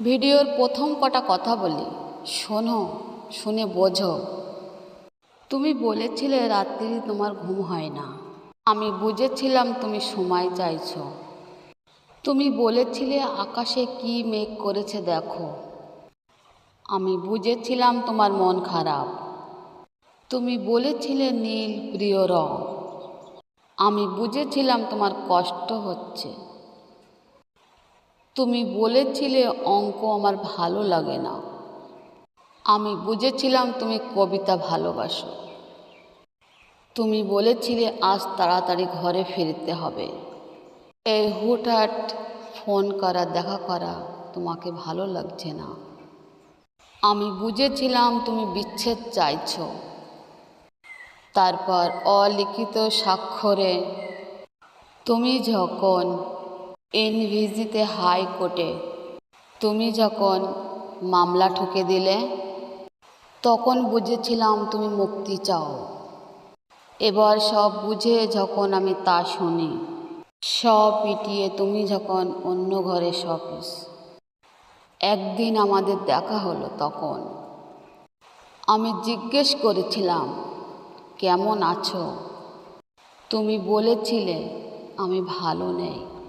ভিডিওর প্রথম কটা কথা বলি। শোনো, শুনে বোঝো। তুমি বলেছিলে রাত্রি তোমার ঘুম হয় না। আমি বুঝেছিলাম তুমি সময় চাইছো। তুমি বলেছিলে আকাশে কি মেঘ করেছে দেখো। আমি বুঝেছিলাম তোমার মন খারাপ। তুমি বলেছিলে নীল, প্রিয় রং। আমি বুঝেছিলাম তোমার কষ্ট হচ্ছে। তুমি বলেছিলে, অঙ্ক আমার ভালো লাগে না। আমি বুঝেছিলাম তুমি কবিতা ভালোবাসো। তুমি বলেছিলে, আজ তাড়াতাড়ি ঘরে ফিরতে হবে। এই হুটহাট ফোন করা, দেখা করা তোমাকে ভালো লাগছে না। আমি বুঝেছিলাম তুমি বিচ্ছেদ চাইছো। তারপর অলিখিত স্বাক্ষরে, তুমি যখন এনভিজিতে হাইকোর্টে তুমি যখন মামলা ঠুকে দিলে, তখন বুঝেছিলাম তুমি মুক্তি চাও। এবার সব বুঝে যখন আমি তা শুনি, সব পিটিয়ে তুমি যখন অন্য ঘরে সপিস একদিন আমাদের দেখা হলো তখন। আমি জিজ্ঞেস করেছিলাম, কেমন আছো? তুমি বলেছিলে, আমি ভালো নেই।